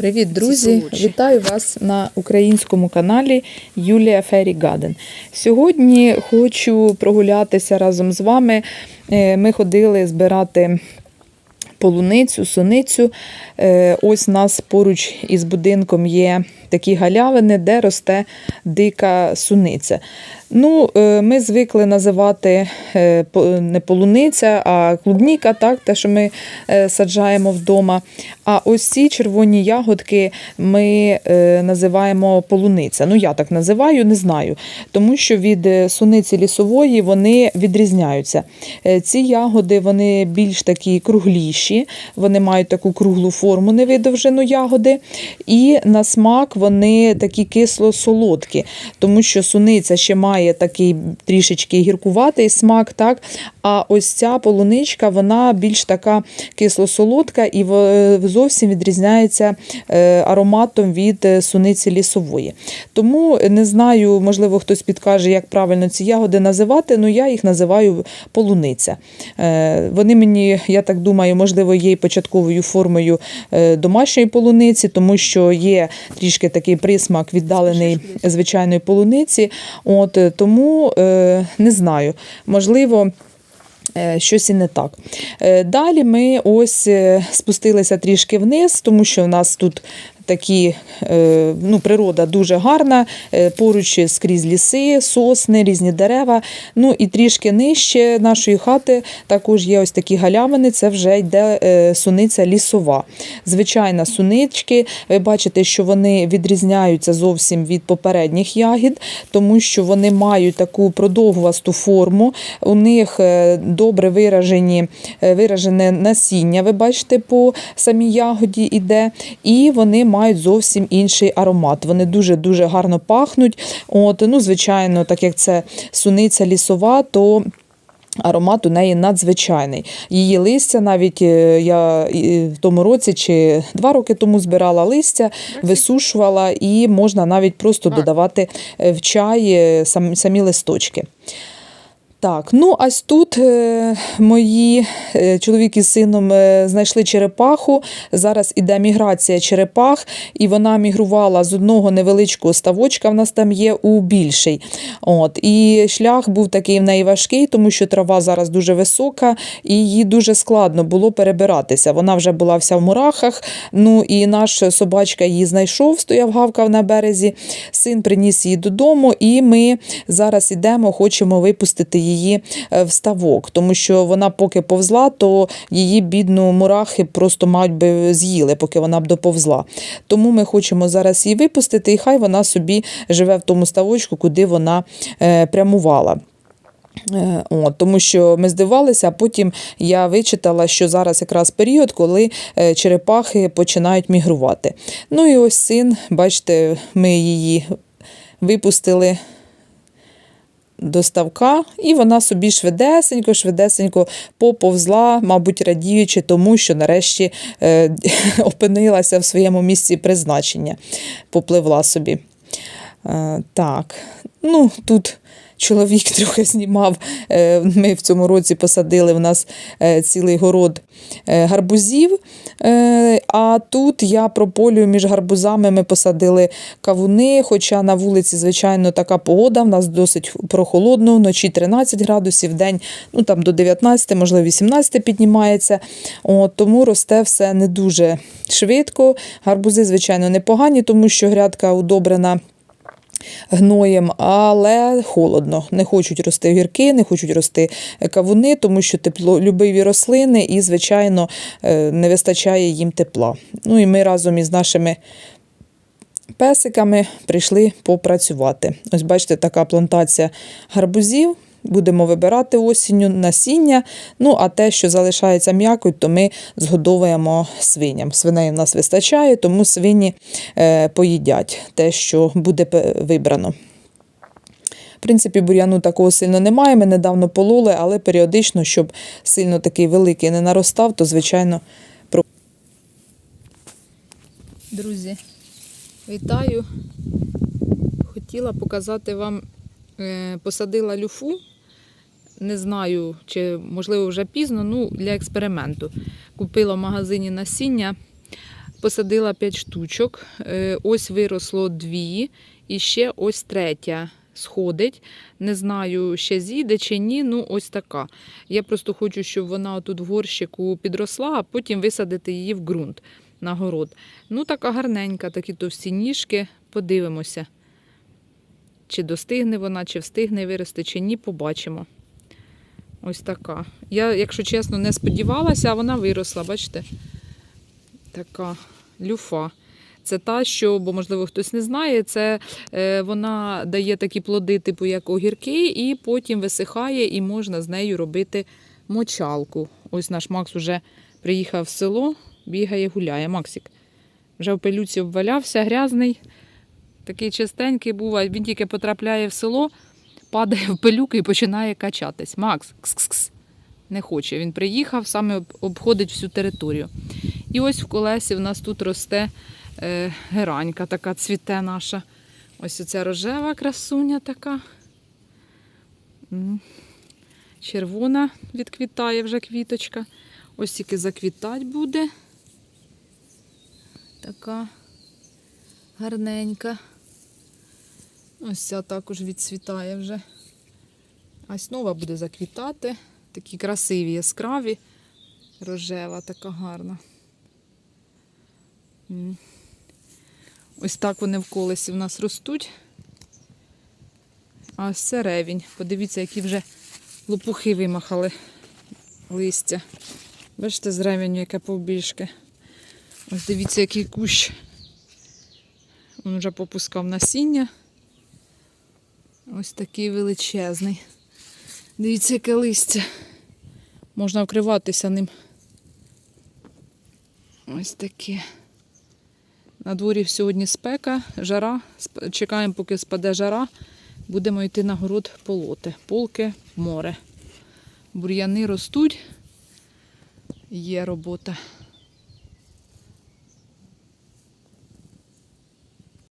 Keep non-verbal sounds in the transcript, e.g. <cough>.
Привіт, друзі! Вітаю вас на українському каналі Юлія Фері Гаден. Сьогодні хочу прогулятися разом з вами. Е, Ми ходили збирати полуницю, суницю. Е, Ось у нас поруч із будинком є такі галявини, де росте дика суниця. Ну, е, ми звикли називати е, не полуниця, а клубніка, так, те, що ми е, саджаємо вдома. А ось ці червоні ягодки ми називаємо полуниця. Ну, я так називаю, не знаю. Тому що від суниці лісової вони відрізняються. Ці ягоди вони більш такі кругліші, вони мають таку круглу форму, невидовжену ягоди. І на смак вони такі кисло-солодкі, тому що суниця ще має такий трішечки гіркуватий смак, так? а ось ця полуничка вона більш така кисло-солодка і зовсім відрізняється е, ароматом від е, суниці лісової. Тому не знаю, можливо, хтось підкаже, як правильно ці ягоди називати, але я їх називаю полуниця. Е, Вони мені, я так думаю, можливо, є і початковою формою е, домашньої полуниці, тому що є трішки такий присмак віддалений звичайної полуниці. От, е, тому е, не знаю, можливо. е, Щось і не так. Е, Далі ми ось спустилися трішки вниз, тому що в нас тут такі е, ну, природа дуже гарна, е, поруч скрізь ліси, сосни, різні дерева. Ну і трішки нижче нашої хати також є ось такі галявини, це вже йде е, суниця лісова. Звичайна сунички, ви бачите, що вони відрізняються зовсім від попередніх ягід, тому що вони мають таку продовгувасту форму, у них добре виражені, виражене насіння, ви бачите, по самій ягоді іде, і вони мають зовсім інший аромат. Вони дуже-дуже гарно пахнуть. От, ну, звичайно, так як це суниця лісова, то Аромат у неї надзвичайний. Її листя навіть е, я в тому році чи два роки тому збирала листя, висушувала і можна навіть просто додавати е, в чай е, самі листочки. Так, ну ось тут е, мої е, чоловік із сином е, знайшли черепаху. Зараз іде міграція черепах, і вона мігрувала з одного невеличкого ставочка. В нас там є у більший. От і шлях був такий в неї важкий, тому що трава зараз дуже висока, і їй дуже складно було перебиратися. Вона вже була вся в мурахах. Ну і наш собачка її знайшов, стояв, гавкав на березі. Син приніс її додому, і ми зараз ідемо, хочемо випустити її е, в ставок, тому що вона поки повзла, то її бідну мурахи просто мають би з'їли, поки вона б доповзла. Тому ми хочемо зараз її випустити, і хай вона собі живе в тому ставочку, куди вона е, прямувала. Е, От, тому що ми здивалися, а потім я вичитала, що зараз якраз період, коли черепахи починають мігрувати. Ну і ось син, бачите, ми її випустили до ставка, і вона собі швидесенько, швидесенько поповзла, мабуть, радіючи тому, що нарешті е, <laughs> опинилася в своєму місці призначення, попливла собі. Е, так, ну тут. Чоловік <laughs> трохи знімав. Е, Ми в цьому році посадили в нас е, цілий город е, гарбузів. А тут я прополюю між гарбузами. Ми посадили кавуни. Хоча на вулиці, звичайно, така погода. В нас досить прохолодно, вночі 13 градусів, день ну, там, до 19, можливо, 18 піднімається. От, тому росте все не дуже швидко. Гарбузи, звичайно, непогані, тому що грядка удобрена гноєм, але холодно. Не хочуть рости гірки, не хочуть рости кавуни, тому що теплолюбиві рослини і, звичайно, е, не вистачає їм тепла. Ну і ми разом із нашими песиками прийшли попрацювати. Ось бачите, така плантація гарбузів. Будемо вибирати осінню насіння. Ну, а те, що залишається м'якоть, то ми згодовуємо свиням. Свиней у нас вистачає, тому свині е, поїдять те, що буде вибрано. В принципі, бур'яну такого сильно немає. Ми недавно пололи, але періодично, щоб сильно такий великий не наростав, то звичайно. про- Друзі, вітаю. Хотіла показати вам, е, посадила люфу. Не знаю, чи можливо вже пізно, ну для експерименту. Купила в магазині насіння посадила 5 штучок. Е, Ось виросло дві, і ще ось третя сходить. Не знаю, ще зійде чи ні. Ну, ось така. Я просто хочу, щоб вона тут в горщику підросла, а потім висадити її в ґрунт на город. Ну, така гарненька, такі товсті ніжки. Подивимося, чи достигне вона, чи встигне вирости, чи ні, побачимо. Ось така. Я, якщо чесно, не сподівалася, а вона виросла, бачите? Така люфа. Це та, що, бо, можливо, хтось не знає, це е, вона дає такі плоди, типу як огірки, і потім висихає, і можна з нею робити мочалку. Ось наш Макс уже приїхав в село, бігає, гуляє. Максик вже в пилюці обвалявся, грязний, такий чистенький був, він тільки потрапляє в село, падає в пилюки і починає качатись. Макс, кс-кс-кс. Не хоче. Він приїхав, саме обходить всю територію. І ось в колесі в нас тут росте е, геранька, така цвіте наша. Ось оця рожева красуня така. Червона відквітає вже квіточка. Ось тільки заквітать буде. Така гарненька. Ось ця також відцвітає вже. А нова буде заквітати. Такі красиві, яскраві. Рожева, така гарна. Ось так вони в колесі в нас ростуть. А ось це ревінь. Подивіться, які вже лопухи вимахали листя. Бачите, з ревеню яке повбільшки. Ось дивіться, який кущ. Він вже попускав насіння. Ось такий величезний. Дивіться, яке листя. Можна вкриватися ним. Ось таке. На дворі сьогодні спека, жара. Чекаємо, поки спаде жара. Будемо йти на город полоти. Полки, море. Бур'яни ростуть. Є робота.